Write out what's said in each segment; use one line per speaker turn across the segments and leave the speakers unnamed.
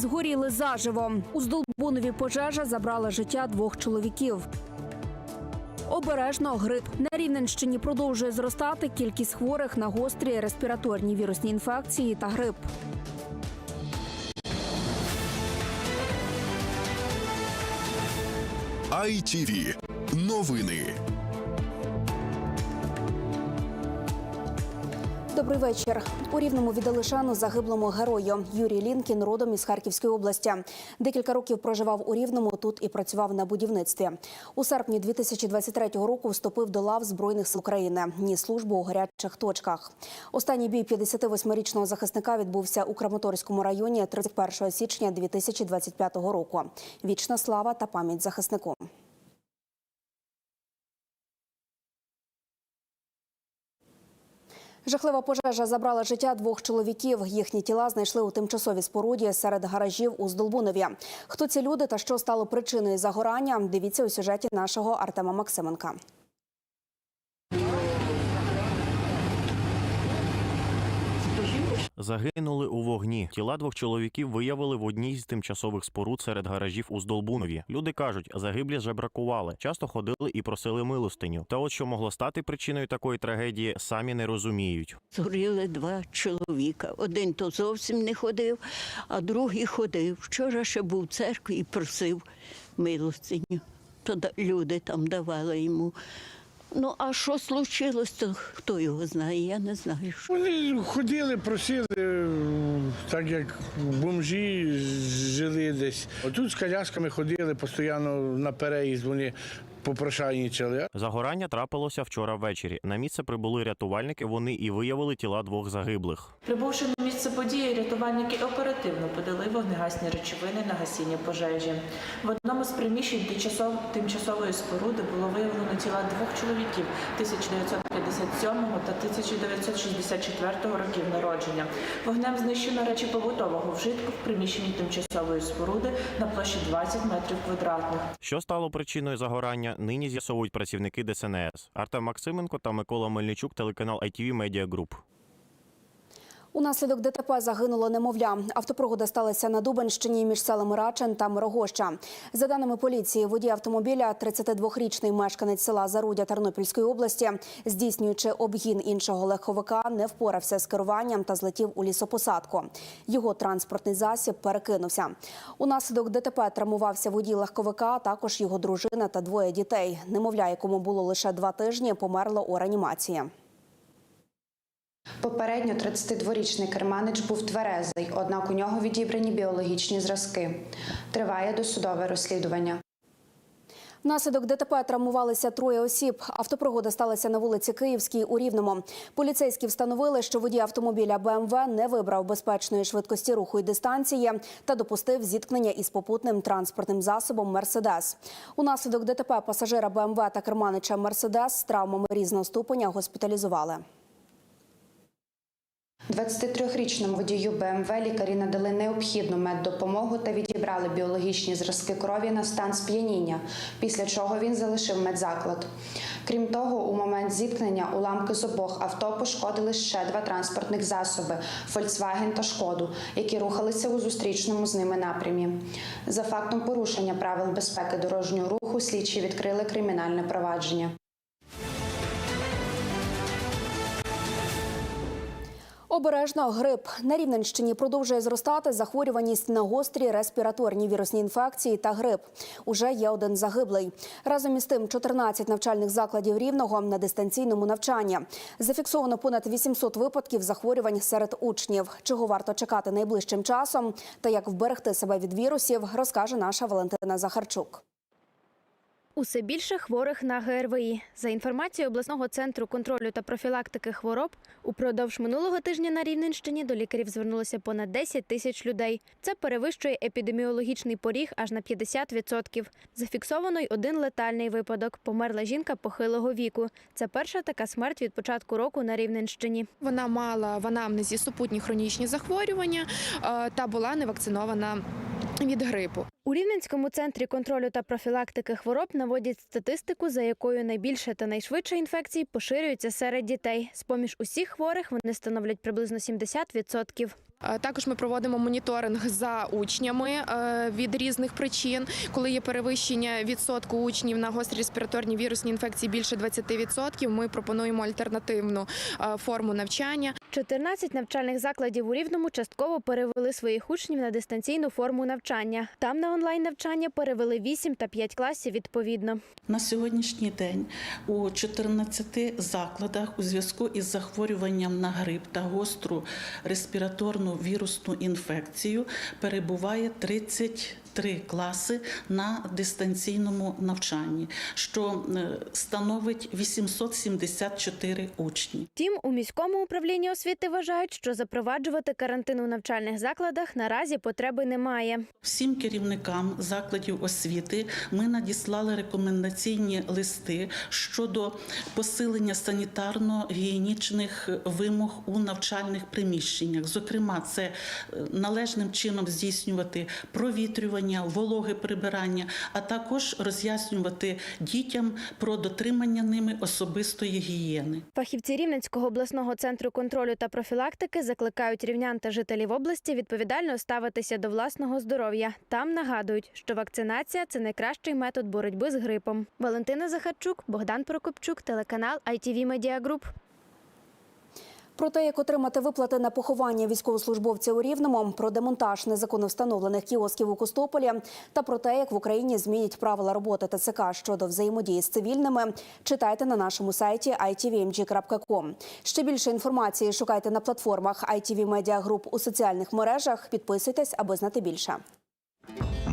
згоріли заживо. У Здолбунові пожежа забрала життя двох чоловіків. Обережно грип на Рівненщині продовжує зростати кількість хворих на гострі респіраторні вірусні інфекції та грип.
ITV. Новини.
Добрий вечір. У рівному віддали шану загиблому герою Юрій Лінкін, родом із Харківської області. Декілька років проживав у Рівному. Тут і працював на будівництві. У серпні 2023 року вступив до лав збройних сил України. Ніс службу у гарячих точках. Останній бій 58-річного захисника відбувся у Краматорському районі 31 січня 2025 року. Вічна слава та пам'ять захиснику. Жахлива пожежа забрала життя двох чоловіків. Їхні тіла знайшли у тимчасовій споруді серед гаражів у Здолбунові. Хто ці люди та що стало причиною загорання? Дивіться у сюжеті нашого Артема Максименка.
Загинули у вогні. Тіла двох чоловіків виявили в одній з тимчасових споруд серед гаражів у Здолбунові. Люди кажуть, загиблі жебракували, часто ходили і просили милостиню. Та от що могло стати причиною такої трагедії, самі не розуміють.
Згоріли два чоловіка. Один то зовсім не ходив, а другий ходив. Вчора ще був в церкві і просив милостиню. То люди там давали йому. Ну, а що случилось, то хто його знає, я не знаю.
Вони ходили, просили, так як бомжі жили десь. Отут з колясками ходили, постійно на переїзд вони попрошайничали.
Загорання трапилося вчора ввечері. На місце прибули рятувальники. Вони і виявили тіла двох загиблих.
Прибувши на місце події, рятувальники оперативно подали вогнегасні речовини на гасіння пожежі. В одному з приміщень тимчасов- тимчасової споруди було виявлено тіла двох чоловіків 1957 та 1964 років народження. Вогнем знищено речі побутового вжитку в приміщенні тимчасової споруди на площі 20 метрів квадратних.
Що стало причиною загорання? Нині з'ясовують працівники ДСНС. Артем Максименко та Микола Мельничук, телеканал ITV Media Group.
Унаслідок ДТП загинуло немовля. Автопригода сталася на Дубенщині між селами Рачен та Мирогоща. За даними поліції, водій автомобіля, 32-річний мешканець села Зарудя Тернопільської області, здійснюючи обгін іншого легковика, не впорався з керуванням та злетів у лісопосадку. Його транспортний засіб перекинувся. Унаслідок ДТП травмувався водій легковика, також його дружина та двоє дітей. Немовля, якому було лише два тижні, померло у реанімації.
Попередньо 32-річний керманич був тверезий, однак у нього відібрані біологічні зразки. Триває досудове розслідування.
Внаслідок ДТП травмувалися троє осіб. Автопригода сталася на вулиці Київській у Рівному. Поліцейські встановили, що водій автомобіля БМВ не вибрав безпечної швидкості руху і дистанції та допустив зіткнення із попутним транспортним засобом Мерседес. Унаслідок ДТП пасажира БМВ та керманича Мерседес з травмами різного ступеня госпіталізували.
23-річному водію БМВ лікарі надали необхідну меддопомогу та відібрали біологічні зразки крові на стан сп'яніння, після чого він залишив медзаклад. Крім того, у момент зіткнення уламки з обох авто пошкодили ще два транспортних засоби Volkswagen та Шкоду, які рухалися у зустрічному з ними напрямі. За фактом порушення правил безпеки дорожнього руху слідчі відкрили кримінальне провадження.
Обережно грип на Рівненщині продовжує зростати захворюваність на гострі респіраторні вірусні інфекції та грип. Уже є один загиблий. Разом із тим, 14 навчальних закладів рівного на дистанційному навчанні. Зафіксовано понад 800 випадків захворювань серед учнів. Чого варто чекати найближчим часом та як вберегти себе від вірусів, розкаже наша Валентина Захарчук.
Усе більше хворих на ГРВІ. За інформацією обласного центру контролю та профілактики хвороб, упродовж минулого тижня на Рівненщині до лікарів звернулося понад 10 тисяч людей. Це перевищує епідеміологічний поріг аж на 50%. Зафіксовано й один летальний випадок. Померла жінка похилого віку. Це перша така смерть від початку року на Рівненщині.
Вона мала в анамнезі супутні хронічні захворювання е, та була не вакцинована від грипу.
У Рівненському центрі контролю та профілактики хвороб наводять статистику, за якою найбільше та найшвидше інфекції поширюються серед дітей. З поміж усіх хворих вони становлять приблизно 70%.
Е, Також ми проводимо моніторинг за учнями е, від різних причин. Коли є перевищення відсотку учнів на гострі респіраторні вірусні інфекції більше 20%, ми пропонуємо альтернативну е, форму навчання.
14 навчальних закладів у Рівному частково перевели своїх учнів на дистанційну форму навчання. Там на онлайн навчання перевели 8 та 5 класів відповідно.
На сьогоднішній день у 14 закладах у зв'язку із захворюванням на грип та гостру респіраторну вірусну інфекцію перебуває 33 класи на дистанційному навчанні, що е, становить 874 учні.
Втім, у міському управлінні освіти вважають, що запроваджувати карантин у навчальних закладах наразі потреби немає.
Всім керівникам закладів освіти ми надіслали рекомендаційні листи щодо посилення санітарно-гігієнічних вимог у навчальних приміщеннях. Зокрема, це е, належним чином здійснювати провітрювання, вологе прибирання, а також роз'яснювати дітям про дотримання ними особистої гігієни.
Фахівці Рівненського обласного центру контролю та профілактики закликають рівнян та жителів області відповідально ставитися до власного здоров'я. Там нагадують, що вакцинація це найкращий метод боротьби з грипом. Валентина Захарчук, Богдан Прокопчук, телеканал ITV Media Group.
Про те, як отримати виплати на поховання військовослужбовця у Рівному, про демонтаж незаконно встановлених кіосків у Костополі та про те, як в Україні змінять правила роботи ТЦК щодо взаємодії з цивільними, читайте на нашому сайті itvmg.com. Ще більше інформації шукайте на платформах ITV Media Group у соціальних мережах. Підписуйтесь, аби знати більше.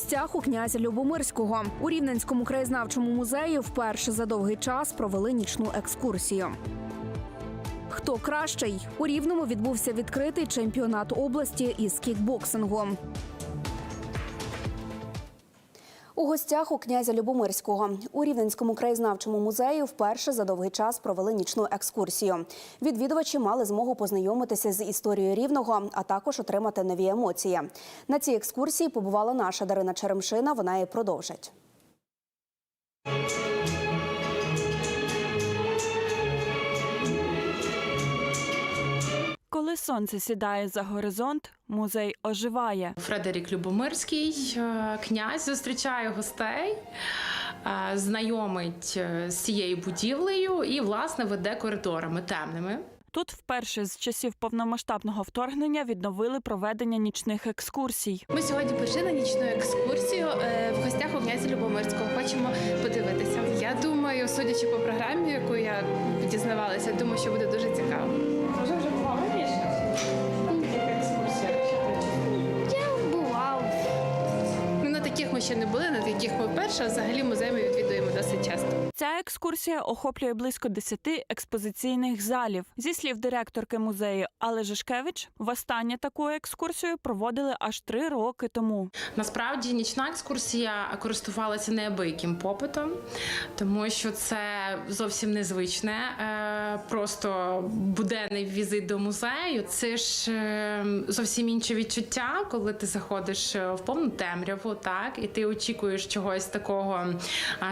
Гостях у князя Любомирського у Рівненському краєзнавчому музеї вперше за довгий час провели нічну екскурсію. Хто кращий у рівному відбувся відкритий чемпіонат області із кікбоксингу. У гостях у князя Любомирського у Рівненському краєзнавчому музеї вперше за довгий час провели нічну екскурсію. Відвідувачі мали змогу познайомитися з історією рівного, а також отримати нові емоції. На цій екскурсії побувала наша Дарина Черемшина. Вона і продовжить.
Коли сонце сідає за горизонт, музей оживає.
Фредерік Любомирський, е, князь, зустрічає гостей, е, знайомить е, з цією будівлею і, власне, веде коридорами темними.
Тут вперше з часів повномасштабного вторгнення відновили проведення нічних екскурсій.
Ми сьогодні пішли на нічну екскурсію в гостях у князя Любомирського. Хочемо подивитися. Я думаю, судячи по програмі, яку я дізнавалася, думаю, що буде дуже цікаво. Ще не були, на яких ми вперше, а взагалі музей відвідуємо досить часто.
Ця екскурсія охоплює близько 10 експозиційних залів. Зі слів директорки музею Алли Жишкевич, востаннє таку екскурсію проводили аж три роки тому.
Насправді нічна екскурсія користувалася неабияким попитом, тому що це зовсім незвичне, е, просто буденний візит до музею. Це ж е, зовсім інше відчуття, коли ти заходиш е, в повну темряву, так і ти очікуєш чогось такого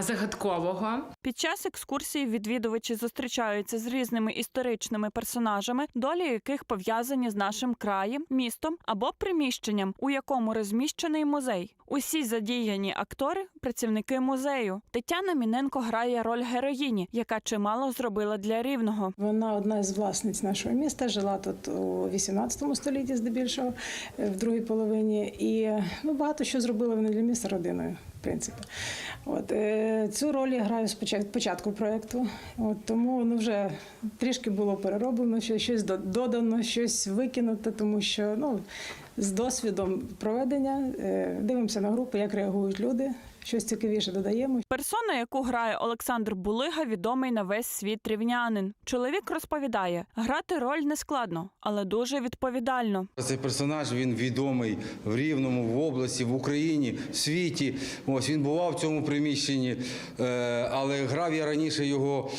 загадкового.
Під час екскурсії відвідувачі зустрічаються з різними історичними персонажами, долі яких пов'язані з нашим краєм, містом або приміщенням, у якому розміщений музей. Усі задіяні актори працівники музею. Тетяна Міненко грає роль героїні, яка чимало зробила для рівного.
Вона одна з власниць нашого міста, жила тут у 18 столітті, здебільшого, е, в другій половині. І ну, багато що зробила вона для міста родиною. Принципі. От, е, цю роль я граю з початку проєкту. От, тому ну, вже трішки було перероблено, що- щось до- додано, щось викинуто, тому що ну, з досвідом проведення е, дивимося на групи, як реагують люди, щось цікавіше додаємо.
Персона, яку грає Олександр Булига, відомий на весь світ рівнянин. Чоловік розповідає, грати роль не складно, але дуже відповідально.
Цей персонаж він відомий в Рівному, в області, в Україні, в світі. Ось він бував в цьому приміщенні, е, але грав я раніше його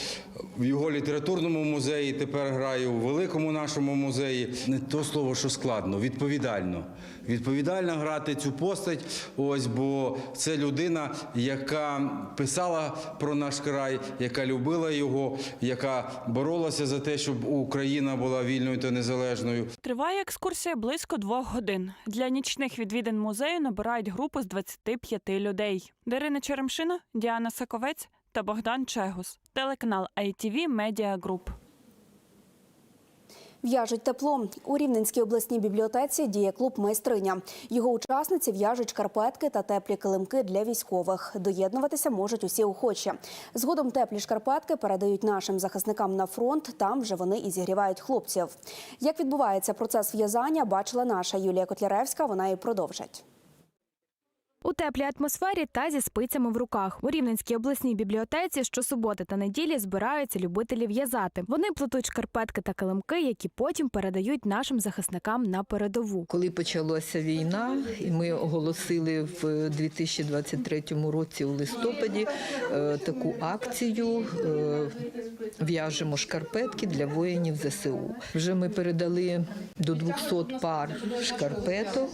в його літературному музеї. Тепер граю в великому нашому музеї. Не то слово, що складно, відповідально. Відповідально грати цю постать. Ось бо це людина, яка писала про наш край, яка любила його, яка боролася за те, щоб Україна була вільною та незалежною.
Триває екскурсія близько двох годин. Для нічних відвідин музею набирають групу з 25 людей. Дарина Черемшина, Діана Саковець та Богдан Чегус. Телеканал ITV Media Group.
В'яжуть тепло. У Рівненській обласній бібліотеці діє клуб майстриня. Його учасниці в'яжуть шкарпетки та теплі килимки для військових. Доєднуватися можуть усі охочі. Згодом теплі шкарпетки передають нашим захисникам на фронт. Там вже вони і зігрівають хлопців. Як відбувається процес в'язання, бачила наша Юлія Котляревська. Вона і продовжить.
У теплій атмосфері та зі спицями в руках. У Рівненській обласній бібліотеці щосуботи та неділі збираються любителі в'язати. Вони плетуть шкарпетки та килимки, які потім передають нашим захисникам на передову.
Коли почалася війна, і ми оголосили в 2023 році у листопаді е, таку акцію е, В'яжемо шкарпетки для воїнів ЗСУ. Вже ми передали до 200 пар шкарпеток.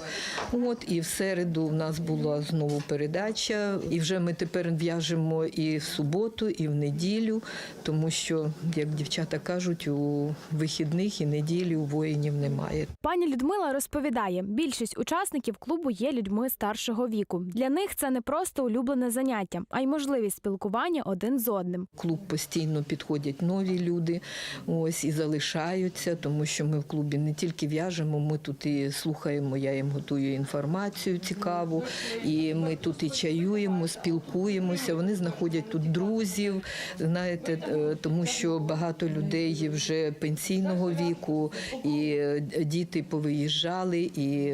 От і в середу в нас була знову передача. І вже ми тепер в'яжемо і в суботу, і в неділю, тому що, як дівчата кажуть, у вихідних і неділі у воїнів немає.
Пані Людмила розповідає, більшість учасників клубу є людьми старшого віку. Для них це не просто улюблене заняття, а й можливість спілкування один з одним.
клуб постійно підходять нові люди, ось і залишаються, тому що ми в клубі не тільки в'яжемо, ми тут і слухаємо. Я їм готую інформацію цікаву, і ми тут і чаюємо, спілкуємося. Вони знаходять тут друзів, знаєте, е, тому що багато людей вже пенсійного віку, і е, діти повиїжджали, і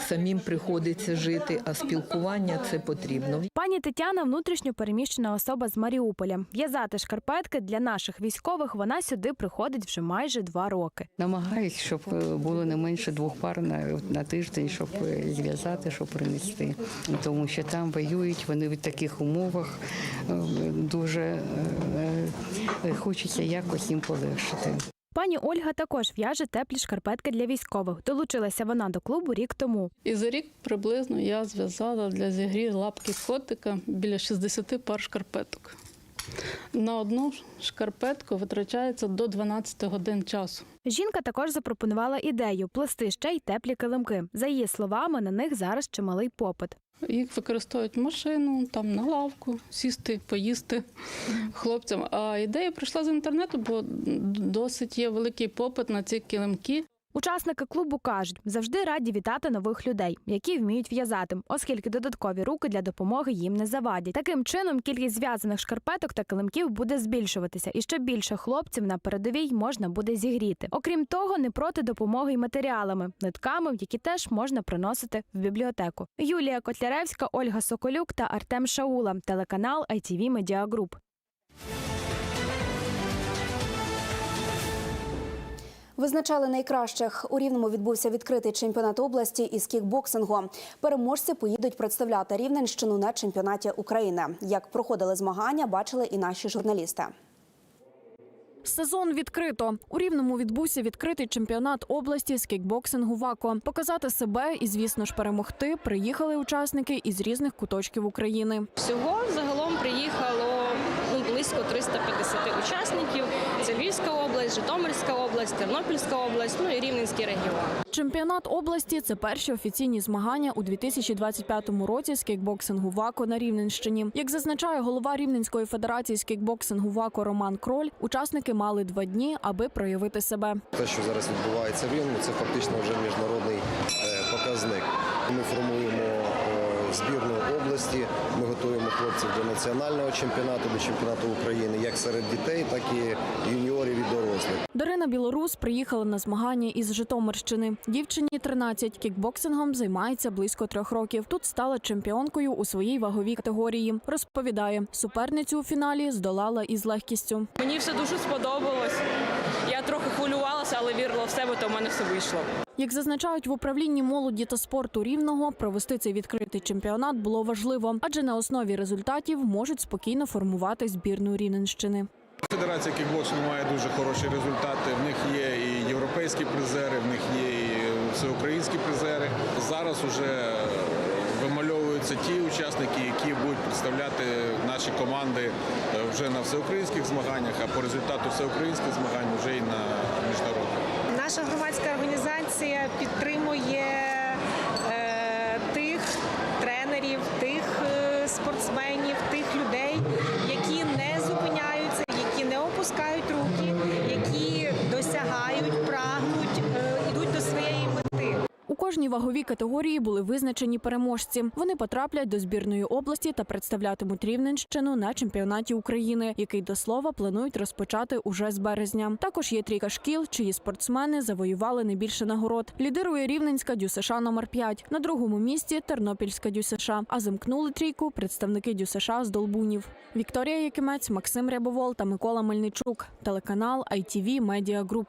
самим приходиться жити. А спілкування це потрібно.
Пані Тетяна внутрішньо переміщена особа з Маріуполя. В'язати шкарпетки для наших військових вона сюди приходить вже майже два роки.
Намагаюсь, щоб е, було не менше двох пар на, на тиждень, щоб зв'язати, щоб принести. Тому що там воюють вони в таких умовах е, дуже е, хочеться якось їм полегшити.
Пані Ольга також в'яже теплі шкарпетки для військових. Долучилася вона до клубу рік тому.
І за рік приблизно я зв'язала для зігрі лапки котика біля 60 пар шкарпеток. На одну шкарпетку витрачається до 12 годин часу.
Жінка також запропонувала ідею плести ще й теплі килимки. За її словами, на них зараз чималий попит.
Їх використовують в машину, там на лавку, сісти, поїсти хлопцям. А ідея прийшла з інтернету, бо досить є великий попит на ці килимки.
Учасники клубу кажуть, завжди раді вітати нових людей, які вміють в'язати, оскільки додаткові руки для допомоги їм не завадять. Таким чином, кількість зв'язаних шкарпеток та килимків буде збільшуватися, і ще більше хлопців на передовій можна буде зігріти. Окрім того, не проти допомоги й матеріалами, нитками, які теж можна приносити в бібліотеку. Юлія Котляревська, Ольга Соколюк та Артем Шаула, телеканал ITV Media Group.
Визначали найкращих. У Рівному відбувся відкритий чемпіонат області із кікбоксингу. Переможці поїдуть представляти Рівненщину на чемпіонаті України. Як проходили змагання, бачили і наші журналісти.
Сезон відкрито. У Рівному відбувся відкритий чемпіонат області з кікбоксингу ВАКО. Показати себе і, звісно ж, перемогти приїхали учасники із різних куточків України.
Всього загалом приїхало близько 350 учасників. Це Львівська область, Житомирська область, Тернопільська область, ну і Рівненський регіон.
Чемпіонат області це перші офіційні змагання у 2025 році з кікбоксингу ВАКО на Рівненщині. Як зазначає голова Рівненської федерації з кікбоксингу ВАКО Роман Кроль, учасники мали два дні, аби проявити себе.
Те, що зараз відбувається в Рівному, це фактично вже міжнародний е, показник. Ми формуємо
збірну області. Ми готуємо хлопців до національного чемпіонату, до чемпіонату України, як серед дітей, так і юніорів і дорослих.
Дарина Білорус приїхала на змагання із Житомирщини. Дівчині 13, кікбоксингом займається близько трьох років. Тут стала чемпіонкою у своїй ваговій категорії. Розповідає, суперницю у фіналі здолала із легкістю.
Мені все дуже сподобалось. Я трохи хвилювалася, але вірила в себе, то в мене все вийшло.
Як зазначають в управлінні молоді та спорту рівного, провести цей відкритий чемпіонат було важливо, адже на основі результатів можуть спокійно формувати збірну Рівненщини.
Федерація кікбоксингу має дуже хороші результати. В них є і європейські призери, в них є і всеукраїнські призери. Зараз вже вимальовуються ті учасники, які будуть представляти наші команди е, вже на всеукраїнських змаганнях, а по результату всеукраїнських змагань вже і на.
Наша громадська організація підтримує е, тих тренерів, тих е, спортсменів, тих людей, які не зупиняються, які не опускають руки, які досягають,
кожній ваговій категорії були визначені переможці. Вони потраплять до збірної області та представлятимуть Рівненщину на чемпіонаті України, який до слова планують розпочати уже з березня. Також є трійка шкіл, чиї спортсмени завоювали не більше нагород. Лідирує Рівненська ДЮСШ номер 5 На другому місці Тернопільська ДЮСШ. А замкнули трійку представники ДЮСШ з Долбунів. Вікторія Якимець, Максим Рябовол та Микола Мельничук. Телеканал ITV Media Group.